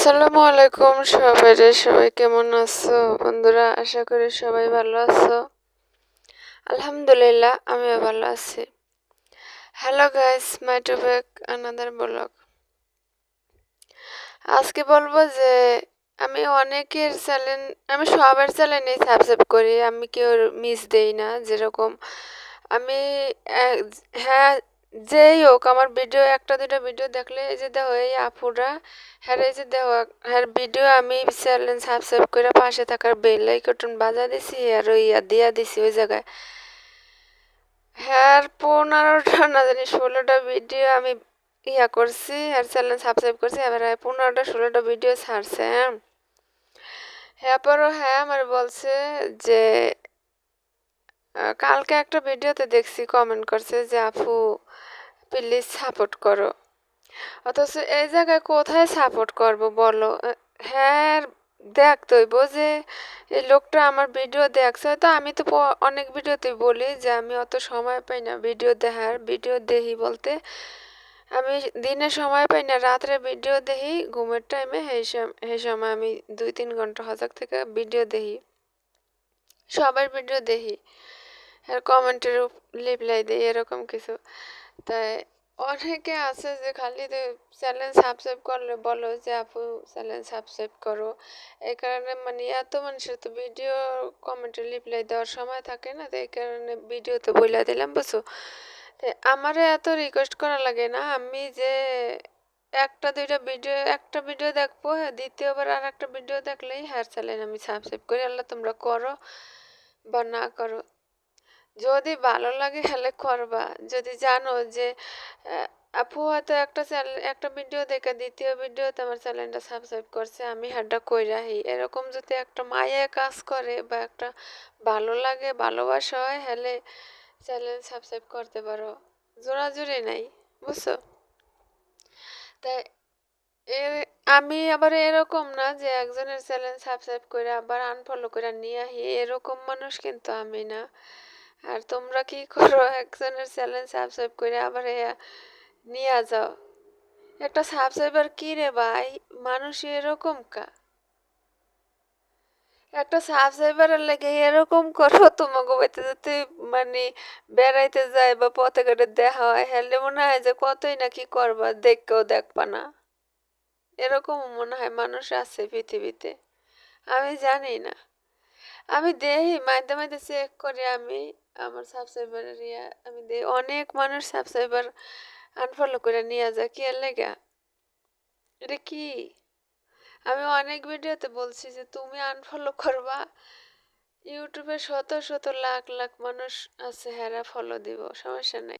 আসসালামু আলাইকুম সবাই, রে সবাই কেমন আছো? বন্ধুরা, আশা করি সবাই ভালো আছো। আলহামদুলিল্লাহ, আমিও ভালো আছি। Hello guys my to back another blog আজকে বলব যে, আমি অনেকের চ্যানেল আমি সবার চ্যানেলেই সাবস্ক্রাইব করি, আমি কেউ মিস দেই না, যেরকম আমি হ্যাঁ যেই হোক, আমার ভিডিও একটা দুটো ভিডিও দেখলে, এই যে দেখো, এই আপুরা হ্যাঁ এই যে দেখো হ্যাঁ ভিডিও আমি চ্যানেল সাবস্ক্রাইব করে পাশে থাকার বেল আইকন বাজা দিছি আর ওই ইয়া দিয়া দিছি ওই জায়গায়। হ্যাঁ পনেরোটা, না জানি, ষোলোটা ভিডিও আমি ইয়া করছি হ্যাঁ চ্যানেল সাবস্ক্রাইব করছি, এবার পনেরোটা, ষোলোটা ভিডিও ছাড়ছে হ্যাঁ। হ্যাঁ পরও হ্যাঁ আমার বলছে যে কালকে একটা ভিডিওতে দেখছি কমেন্ট করছে যে, আপু প্লিজ সাপোর্ট করো। অথচ এই জায়গায় কোথায় সাপোর্ট করব বলো? হ্যাঁ দেখ তৈব যে, এই লোকটা আমার ভিডিও দেখছে। হয়তো আমি তো অনেক ভিডিওতেই বলি যে, আমি অত সময় পাই না ভিডিও দেখার, ভিডিও দেখি বলতে। আমি দিনে সময় পাই না, রাত্রে ভিডিও দেখি, ঘুমের টাইমে সেই সময় আমি দুই তিন ঘণ্টা হজাক থেকে ভিডিও দেখি। সবার ভিডিও দেখি। আর কমেন্টের রিপ্লাই দিই এরকম কিছু। তাই অনেকে আছে যে খালি চ্যানেল সাবস্ক্রাইব করলে বলো যে, আপু চ্যানেল সাবস্ক্রাইব করো। এই কারণে মানে এত মানুষের তো ভিডিও কমেন্টে রিপ্লাই দেওয়ার সময় থাকে না, তো এই কারণে ভিডিওতে বইলা দিলাম, বুঝছ? আমারে এত রিকোয়েস্ট করা লাগে না, আমি যে একটা, দুইটা ভিডিও একটা ভিডিও দেখব হ্যাঁ দ্বিতীয়বার আর একটা ভিডিও দেখলেই হ্যার চ্যানেল আমি সাবস্ক্রাইব করি, আল্লাহ তোমরা করো বা না করো। যদি ভালো লাগে হলে করবা। যদি জানো যে আপু হয়তো একটা চ্যানেল একটা ভিডিও দেখে দ্বিতীয় ভিডিওতে আমার চ্যানেলটা সাবস্ক্রাইব করছে, আমি হাড্ডা কই রাহি এরকম যদি একটা মায়ে কাজ করে বা একটা ভালো লাগে, ভালোবাসা হয়, হলে চ্যানেল সাবস্ক্রাইব করতে পারো। জোরাজুরি নাই, বুঝছ? তাই এর, আমি আবার এরকম না যে একজনের চ্যানেল সাবস্ক্রাইব করে আবার আনফলো করে নিয়ে আহি, এরকম মানুষ কিন্তু আমি না। আর তোমরা কি করো? একজনের চ্যানেল সাবস্ক্রাইব করে আবার নিয়ে যাও। একটা সাবস্ক্রাইবার কি রে ভাই? মানুষ এরকম কা? একটা সাবস্ক্রাইবারের লেগে এরকম করো তোমাকে বাড়িতে যদি মানে বেড়াইতে যায় বা পথে ঘাটে দেখা হয়, হেলে মনে হয় যে কতই না কি করবা দেখকেও দেখবা না। এরকম মনে হয় মানুষ আছে পৃথিবীতে। আমি জানি না। আমি দেখি মাঝে মাঝে চেক করি আমি, আমার সাবস্ক্রাইবার ইয়া আমি দেই। অনেক মানুষ সাবস্ক্রাইবার আনফলো করে নিয়ে যায়, কি লেগা? এটা কি? আমি অনেক ভিডিওতে বলছি যে, তুমি আনফলো করবা? ইউটিউবে শত শত লাখ লাখ মানুষ আছে, হেরা ফলো দিব, সমস্যা নাই।